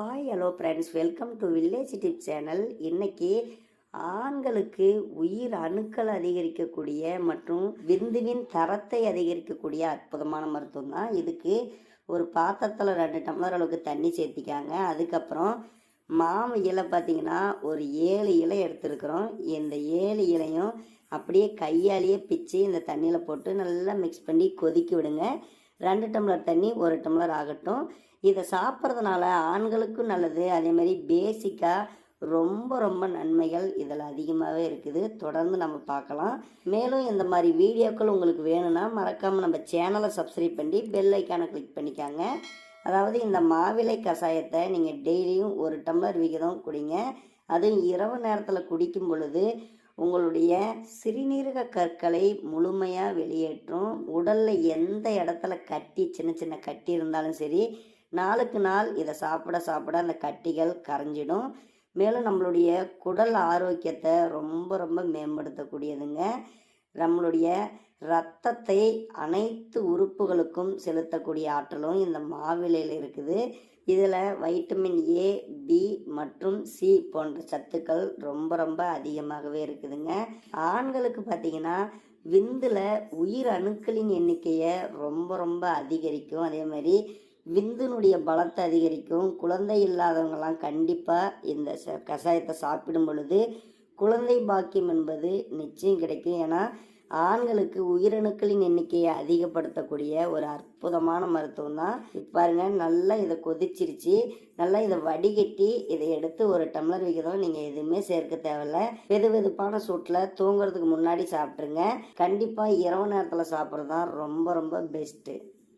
Hi hello friends welcome to village tip channel இன்னைக்கு ஆண்களுக்கு உயிர் அணுக்கள் அதிகரிக்கக்கூடிய மற்றும் விந்துவின் தரத்தை அதிகரிக்கக்கூடிய அற்புதமான மருத்துவம் தான் இதுக்கு ஒரு பாத்திரத்தில் ரெண்டு டம்ளர் அளவுக்கு தண்ணி சேர்த்திக்காங்க. அதுக்கப்புறம் மாம இலை பார்த்தீங்கன்னா ஒரு ஏழு இலை எடுத்துருக்குறோம். இந்த ஏழு இலையும் அப்படியே கையாலேயே பிச்சு இந்த தண்ணியில் போட்டு நல்லா மிக்ஸ் பண்ணி கொதிக்க விடுங்க. ரெண்டு டம்ளர் தண்ணி ஒரு டம்ளர் ஆகட்டும். இதை சாப்பிட்றதுனால ஆண்களுக்கும் நல்லது. அதே மாதிரி பேசிக்காக ரொம்ப ரொம்ப நன்மைகள் இதில் அதிகமாகவே இருக்குது. தொடர்ந்து நம்ம பார்க்கலாம். மேலும் இந்த மாதிரி வீடியோக்கள் உங்களுக்கு வேணும்னா மறக்காமல் நம்ம சேனலை சப்ஸ்கிரைப் பண்ணி பெல் ஐக்கானை கிளிக் பண்ணிக்காங்க. அதாவது இந்த மாவிலை கஷாயத்தை நீங்கள் டெய்லியும் ஒரு டம்ளர் விகிதம் குடிங்க. அதுவும் இரவு நேரத்தில் குடிக்கும் பொழுது உங்களுடைய சிறுநீரக கற்களை முழுமையாக வெளியேற்றும். உடலில் எந்த இடத்துல கட்டி சின்ன சின்ன கட்டி இருந்தாலும் சரி நாளுக்கு நாள் இதை சாப்பிட சாப்பிட அந்த கட்டிகள் கரைஞ்சிடும். மேலும் நம்மளுடைய குடல் ஆரோக்கியத்தை ரொம்ப ரொம்ப மேம்படுத்தக்கூடியதுங்க. நம்மளுடைய ரத்தத்தை அனைத்து உறுப்புகளுக்கும் செலுத்தக்கூடிய ஆற்றலும் இந்த மாவிலையில் இருக்குது. இதில் வைட்டமின் ஏ பி மற்றும் சி போன்ற சத்துக்கள் ரொம்ப ரொம்ப அதிகமாகவே இருக்குதுங்க. ஆண்களுக்கு பார்த்தீங்கன்னா விந்தில் உயிர் அணுக்களின் எண்ணிக்கையை ரொம்ப ரொம்ப அதிகரிக்கும். அதே மாதிரி விந்துனுடைய பலத்தை அதிகரிக்கும். குழந்தை இல்லாதவங்கெல்லாம் கண்டிப்பாக இந்த ச கஷாயத்தை சாப்பிடும் பொழுது குழந்தை பாக்கியம் என்பது நிச்சயம் கிடைக்கும். ஏன்னா ஆண்களுக்கு உயிரணுக்களின் எண்ணிக்கையை அதிகப்படுத்தக்கூடிய ஒரு அற்புதமான மருத்துவம் தான் பாருங்க நல்லா இதை கொதிச்சிருச்சு நல்லா இதை வடிகட்டி இதை எடுத்து ஒரு டம்ளர் விகிதம் நீங்கள் எதுவுமே சேர்க்க தேவையில்ல. வெது வெதுப்பான சூட்டில் தூங்குறதுக்கு முன்னாடி சாப்பிட்ருங்க கண்டிப்பாக இரவு நேரத்தில் சாப்பிட்றது தான் ரொம்ப ரொம்ப பெஸ்ட்டு